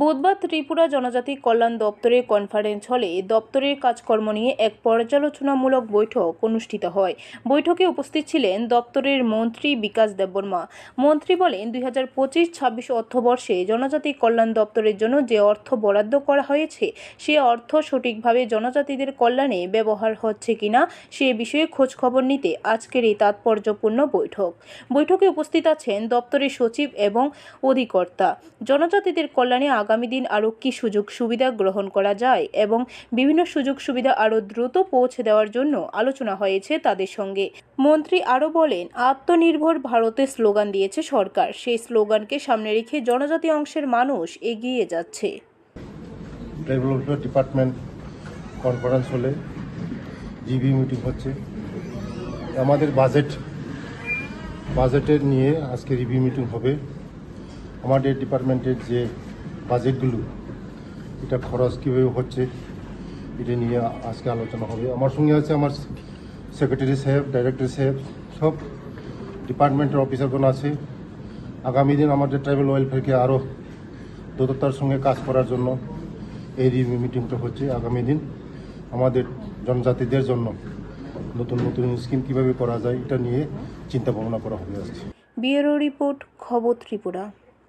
বুধবার ত্রিপুরা জনজাতি কল্যাণ দপ্তরের কনফারেন্স হলে দপ্তরের কাজকর্ম নিয়ে এক পর্যালোচনামূলক বৈঠক অনুষ্ঠিত হয়। বৈঠকে উপস্থিত ছিলেন দপ্তরের মন্ত্রী বিকাশ দেববর্মা। মন্ত্রী বলেন, দুই হাজার পঁচিশ ছাব্বিশ অর্থবর্ষে জনজাতি কল্যাণ দপ্তরের জন্য যে অর্থ বরাদ্দ করা হয়েছে, সে অর্থ সঠিকভাবে জনজাতিদের কল্যাণে ব্যবহার হচ্ছে কিনা, সে বিষয়ে খোঁজখবর নিতে আজকের এই তাৎপর্যপূর্ণ বৈঠক। বৈঠকে উপস্থিত আছেন দপ্তরের সচিব এবং অধিকর্তা। জনজাতিদের কল্যাণে আগামী দিন আরও কী সুযোগ সুবিধা গ্রহণ করা যায় এবং বিভিন্ন সুযোগ সুবিধা আরও দ্রুত পৌঁছে দেওয়ার জন্য আলোচনা হয়েছে তাদের সঙ্গে। মন্ত্রী আরও বলেন, আত্মনির্ভর ভারতের স্লোগান দিয়েছে সরকার। সেই স্লোগানকে সামনে রেখে জনজাতি অংশের মানুষ এগিয়ে যাচ্ছে। ডিপার্টমেন্ট কনফারেন্স হলে জিবি মিটিং হচ্ছে। আমাদের বাজেট বাজেটের নিয়ে আজকে রিভিউ মিটিং হবে। আমাদের ডিপার্টমেন্টের যে বাজেটগুলো, এটা খরচ কীভাবে হচ্ছে, এটা নিয়ে আজকে আলোচনা হবে। আমার সঙ্গে আছে আমার সেক্রেটারি সাহেব ডাইরেক্টর সাহেব, সব ডিপার্টমেন্টের অফিসারগণ আছে। আগামী দিন আমাদের ট্রাইবাল ওয়েলফেয়ারকে আরও দ্রুততার সঙ্গে কাজ করার জন্য এই রিভিউ মিটিংটা হচ্ছে। আগামী দিন আমাদের জনজাতিদের জন্য নতুন নতুন স্কিম কীভাবে করা যায়, এটা নিয়ে চিন্তা ভাবনা করা হবে আজকে। ব্যুরো রিপোর্ট, খবর ত্রিপুরা।